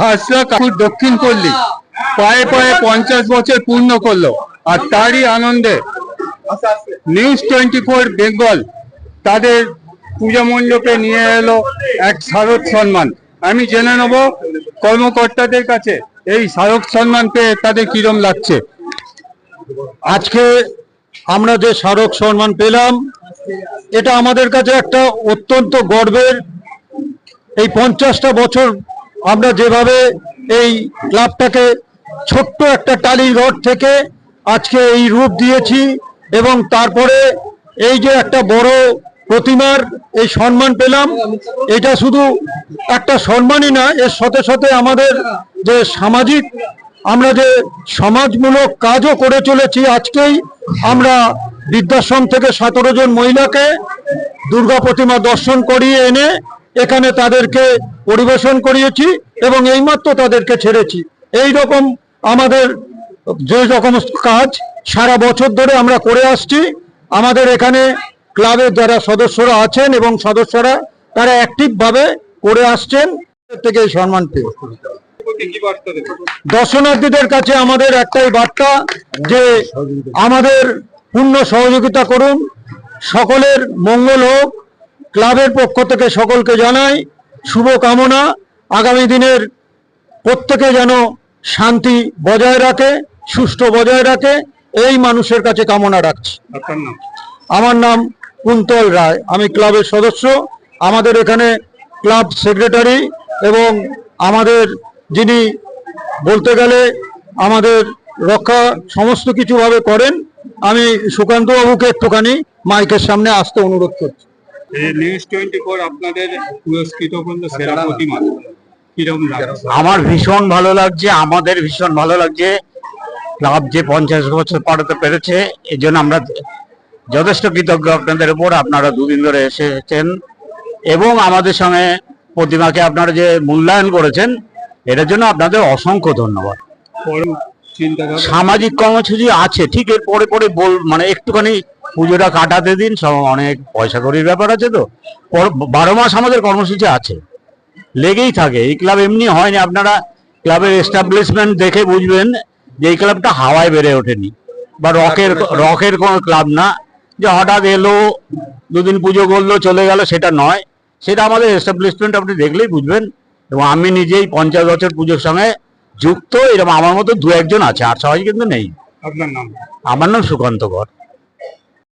ভাসরা কাকুর দক্ষিণ পল্লী পায়ে পায়ে পঞ্চাশ বছর পূর্ণ করল আর তারই আনন্দে নিউজ টোয়েন্টি ফোর বেঙ্গল তাদের পূজা মণ্ডপে নিয়ে এলো এক স্মারক সম্মান আমি জেনে নেব কর্মকর্তাদের কাছে এই স্মারক সম্মান পেয়ে তাদের কিরম লাগছে। আজকে আমরা যে স্মারক সম্মান পেলাম, এটা আমাদের কাছে একটা অত্যন্ত গর্বের এই পঞ্চাশটা বছর আমরা যেভাবে এই ক্লাবটাকে ছোট্ট একটা টালির রড থেকে আজকে এই রূপ দিয়েছি এবং তারপরে এই যে একটা বড় প্রতিমার এই সম্মান পেলাম, এটা শুধু একটা সম্মানই না, এর সাথে সাথে আমাদের যে সামাজিক, আমরা যে সমাজমূলক কাজও করে চলেছি আজকেই, আমরা বৃদ্ধাশ্রম থেকে সতেরো জন মহিলাকে দুর্গা প্রতিমা দর্শন করিয়ে এনে এখানে তাদেরকে পরিবেশন করিয়েছি এবং এইমাত্র তাদেরকে ছেড়েছি। এই রকম আমাদের যে রকম কাজ সারা বছর ধরে আমরা করে আসছি। আমাদের এখানে ক্লাবের যারা সদস্যরা আছেন এবং সদস্যরা, তারা অ্যাক্টিভ ভাবে করে আসছেন। থেকে এই সম্মান পেয়ে দর্শনার্থীদের কাছে আমাদের একটাই বার্তা যে আমাদের পূর্ণ সহযোগিতা করুন। সকলের মঙ্গল হোক। ক্লাবের পক্ষ থেকে সকলকে জানাই শুভ কামনা আগামী দিনের প্রত্যেকে যেন শান্তি বজায় রাখে সুষ্ঠু বজায় রাখে এই মানুষের কাছে কামনা রাখছি। আমার নাম কুন্তল রায়। আমি ক্লাবের সদস্য। আমাদের এখানে ক্লাব সেক্রেটারি এবং আমাদের যিনি বলতে গেলে আমাদের রক্ষা সমস্ত কিছুভাবে করেন আমি সুকান্তবাবুকে একটুখানি মাইকের সামনে আসতে অনুরোধ করছি। নিউজ টোয়েন্টি ফোর আপনাদের পুরস্কৃত করল সেরা প্রতিমা। লাগছে? আমার ভীষণ ভালো লাগছে আমাদের ভীষণ ভালো লাগছে। ক্লাব যে পঞ্চাশ বছর পাঠাতে পেরেছে এই জন্য আমরা যথেষ্ট কৃতজ্ঞ আপনাদের উপর আপনারা দুদিন ধরে এসেছেন। এবং আমাদের সঙ্গে প্রতিমাকে আপনারা যে মূল্যায়ন করেছেন এটার জন্য আপনাদের অসংখ্য ধন্যবাদ। চিন্তা সামাজিক কর্মসূচি আছে ঠিক এর পরে পরে বল মানে একটুখানি পুজোটা কাটাতে দিন সব অনেক পয়সা করির ব্যাপার আছে তো। বারো মাস আমাদের কর্মসূচি আছে। লেগেই থাকে এই ক্লাব এমনি হয়নি আপনারা ক্লাবের এস্টাবলিশমেন্ট দেখে বুঝবেন যে এই ক্লাবটা হাওয়ায় বেড়ে ওঠেনি। বা রকের রকের কোনো ক্লাব না যে হঠাৎ এলো দুদিন পুজো করল চলে গেল সেটা নয়। সেটা আমাদের এস্টাবলিশমেন্ট আপনি দেখলেই বুঝবেন। এবং আমি নিজেই পঞ্চাশ বছর পুজোর সঙ্গে যুক্ত এরকম আমার মতো দু একজন আছে আর সবাই কিন্তু নেই। আপনার নাম? আমার নাম সুকান্ত কর।